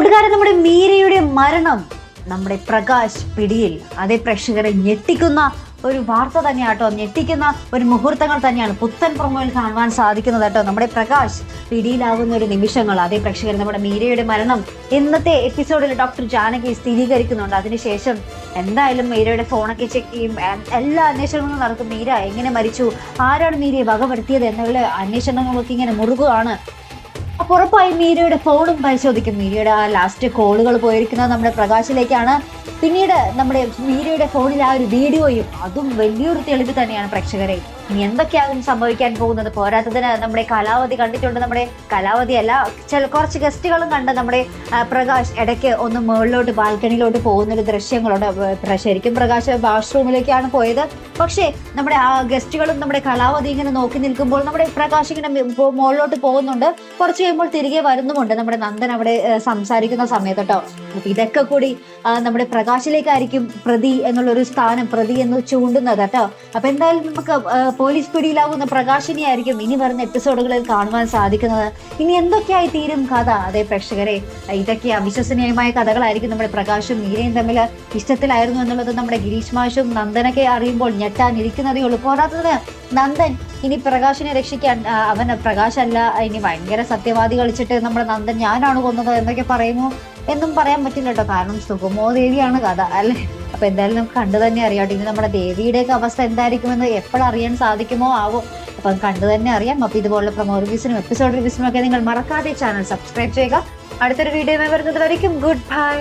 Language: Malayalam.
നമസ്കാരം നമ്മുടെ മീരയുടെ മരണം നമ്മുടെ പ്രകാശ് പിടിയിൽ. അതേ പ്രേക്ഷകരെ ഞെട്ടിക്കുന്ന ഒരു വാർത്ത തന്നെയാട്ടോ. ഞെട്ടിക്കുന്ന ഒരു മുഹൂർത്തങ്ങൾ തന്നെയാണ് പുത്തൻ പ്രൊമോയിൽ കാണുവാൻ സാധിക്കുന്നത് കേട്ടോ. നമ്മുടെ പ്രകാശ് പിടിയിലാകുന്ന ഒരു നിമിഷങ്ങൾ. അതേ പ്രേക്ഷകർ നമ്മുടെ മീരയുടെ മരണം ഇന്നത്തെ എപ്പിസോഡിൽ ഡോക്ടർ ജാനകി സ്ഥിരീകരിക്കുന്നുണ്ട്. അതിനുശേഷം എന്തായാലും മീരയുടെ ഫോണൊക്കെ ചെക്ക് ചെയ്യും. എല്ലാ അന്വേഷണങ്ങളും നടക്കും. മീര എങ്ങനെ മരിച്ചു? ആരാണ് മീരയെ വകവരുത്തിയത്? എന്നുള്ള അന്വേഷണങ്ങളൊക്കെ ഇങ്ങനെ മുറുകുകയാണ് അപ്പൊ ഉറപ്പായും മീരയുടെ ഫോണും പരിശോധിക്കും. മീരയുടെ ആ ലാസ്റ്റ് കോളുകൾ പോയിരിക്കുന്നത് നമ്മുടെ പ്രകാശിലേക്കാണ്. പിന്നീട് നമ്മുടെ മീരയുടെ ഫോണിൽ ആ ഒരു വീഡിയോയും അതും വലിയൊരു തെളിവ് തന്നെയാണ് പ്രേക്ഷകരെ ഇനി എന്തൊക്കെയാകും സംഭവിക്കാൻ പോകുന്നത്? പോരാത്തതിന് നമ്മുടെ കലാവധി കണ്ടിട്ടുണ്ട്. നമ്മുടെ കലാവധി അല്ല ചില കുറച്ച് ഗസ്റ്റുകളും കണ്ട് നമ്മുടെ പ്രകാശ് ഇടയ്ക്ക് ഒന്ന് മുകളിലോട്ട് ബാൽക്കണിയിലോട്ട് പോകുന്ന ഒരു ദൃശ്യങ്ങളുണ്ട്. ശരിക്കും പ്രകാശ് വാഷ്റൂമിലേക്കാണ് പോയത്. പക്ഷേ നമ്മുടെ ആ ഗസ്റ്റുകളും നമ്മുടെ കലാവധി ഇങ്ങനെ നോക്കി നിൽക്കുമ്പോൾ നമ്മുടെ പ്രകാശ് ഇങ്ങനെ മുകളിലോട്ട് പോകുന്നുണ്ട്. കുറച്ച് കഴിയുമ്പോൾ തിരികെ വരുന്നുമുണ്ട്. നമ്മുടെ നന്ദൻ അവിടെ സംസാരിക്കുന്ന സമയത്ത് കേട്ടോ. ഇതൊക്കെ കൂടി നമ്മുടെ പ്രകാശിലേക്കായിരിക്കും പ്രതി എന്നുള്ളൊരു സ്ഥാനം പ്രതി എന്ന് ചൂണ്ടുന്നത് കേട്ടോ. അപ്പൊ എന്തായാലും നമുക്ക് പോലീസ് പിടിയിലാവുന്ന പ്രകാശിനിയായിരിക്കും ഇനി വരുന്ന എപ്പിസോഡുകളിൽ കാണുവാൻ സാധിക്കുന്നത്. ഇനി എന്തൊക്കെയായി തീരും കഥ? അതെ പ്രേക്ഷകരെ ഇതൊക്കെ അവിശ്വസനീയമായ കഥകളായിരിക്കും നമ്മുടെ പ്രകാശും മീരയും തമ്മിൽ ഇഷ്ടത്തിലായിരുന്നു എന്നുള്ളത് നമ്മുടെ ഗിരീഷ് മാഷും നന്ദനൊക്കെ അറിയുമ്പോൾ ഞെട്ടാനിരിക്കുന്നതേ ഉള്ളൂ. പോരാത്തത് നന്ദൻ ഇനി പ്രകാശിനെ രക്ഷിക്കാൻ അവൻ പ്രകാശല്ല ഇനി ഭയങ്കര സത്യവാദി കളിച്ചിട്ട് നമ്മുടെ നന്ദൻ ഞാനാണ് കൊന്നത് എന്നൊക്കെ പറയുമോ? എന്നും പറയാൻ പറ്റില്ല കേട്ടോ കാരണം സുഗമോ ദേവിയാണ് കഥ അല്ലെ? അപ്പൊ എന്തായാലും നമുക്ക് കണ്ടു തന്നെ അറിയാം. ഇനി നമ്മുടെ ദേവിയുടെയൊക്കെ അവസ്ഥ എന്തായിരിക്കുമെന്ന് എപ്പോഴറിയാൻ സാധിക്കുമോ? ആവോ. അപ്പം കണ്ടു തന്നെ അറിയാം. അപ്പൊ ഇതുപോലുള്ള പ്രൊമോ റിവ്യൂസിനും എപ്പിസോഡ് റിവ്യൂസിനും ഒക്കെ നിങ്ങൾ മറക്കാതെ ചാനൽ സബ്സ്ക്രൈബ് ചെയ്യുക. അടുത്തൊരു വീഡിയോ വരുന്നത് വരയ്ക്കും ഗുഡ് ബൈ